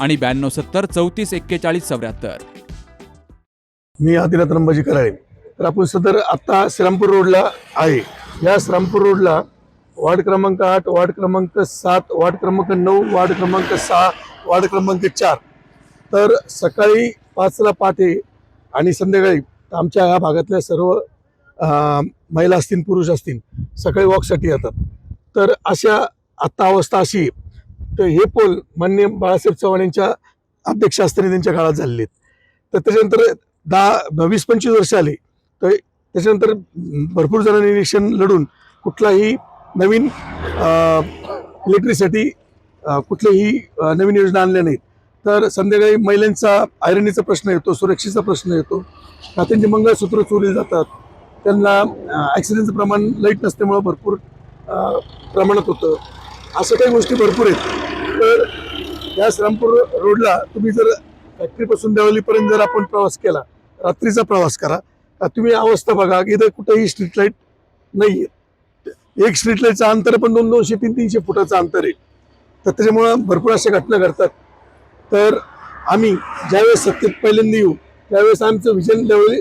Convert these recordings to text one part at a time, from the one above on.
आणि ब्याण्णव सत्तर चौतीस एक्केचाळीस चौऱ्याहत्तर. मी आदिनाथ रंबाजी कराळे तर आपण सदर आत्ता श्रीरामपूर रोडला आहे. या श्रीरामपूर रोडला वार्ड क्रमांक आठ वार्ड क्रमांक सात वार्ड क्रमांक नऊ वार्ड क्रमांक सहा वार्ड क्रमांक चार. तर सकाळी पाचला पाठे आणि संध्याकाळी आमच्या या भागातल्या सर्व महिला असतील पुरुष असतील सकाळी वॉकसाठी येतात. तर अशा आत्ता अवस्था अशी आहे. तर हे पोल मान्य बाळासाहेब चव्हाण यांच्या अध्यक्ष त्यांच्या काळात झालेले आहेत. तर त्याच्यानंतर दहा वीस पंचवीस वर्ष आली. तर त्याच्यानंतर भरपूर जणांनी इलेक्शन लढून कुठलाही नवीन इलेक्ट्रिसिटी कुठल्याही नवीन योजना आणल्या नाहीत. तर संध्याकाळी महिलांचा आयरनीचा प्रश्न येतो सुरक्षेचा प्रश्न येतो. त्यांचे मंगळसूत्र चोरले जातात. त्यांना ॲक्सिडेंटचं प्रमाण लाइट नसल्यामुळं भरपूर प्रमाणात होतं. असं काही गोष्टी भरपूर आहेत. तर या श्रामपूर रोडला तुम्ही जर फॅक्टरीपासून देवलीपर्यंत जर आपण प्रवास केला रात्रीचा प्रवास करा तुम्ही अवस्था बघा की इथं कुठेही स्ट्रीट लाइट नाही आहे एक स्ट्रीट लाईटचं अंतर पण दोन दोनशे तीन तीनशे फुटाचं अंतर आहे. तर त्याच्यामुळं भरपूर अशा घटना घडतात. तर आम्ही ज्यावेळेस सत्तेत पहिल्यांदा येऊ त्यावेळेस आमचं विजन देवळी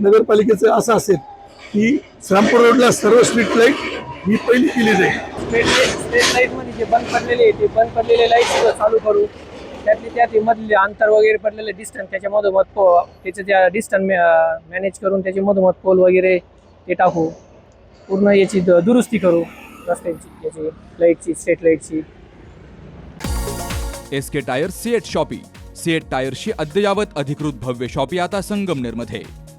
नगरपालिकेचं असं असेल की श्रामपूर रोडला सर्व स्ट्रीट लाइट ही पहिली केली जाईल स्ट्रीट स्ट्रीट लाइटमध्ये जे बंद पडलेले आहे ते बंद पडलेले लाइट सुद्धा चालू करू. त्यातले त्यात हे मधले अंतर वगैरे पडलेले डिस्टन्स त्याच्या मधोमध पो त्याचं त्या डिस्टन्स मॅनेज करून त्याच्या मधोमध पोल वगैरे ते टाकू. पूर्ण याची द- दुरुस्ती करू. रस्त्यांची याची लाईटची स्ट्रीट लाईटची S K tyre CEAT shoppe CEAT टायर्सची अद्ययावत अधिकृत भव्य शॉपी आता संगमनेरमध्ये.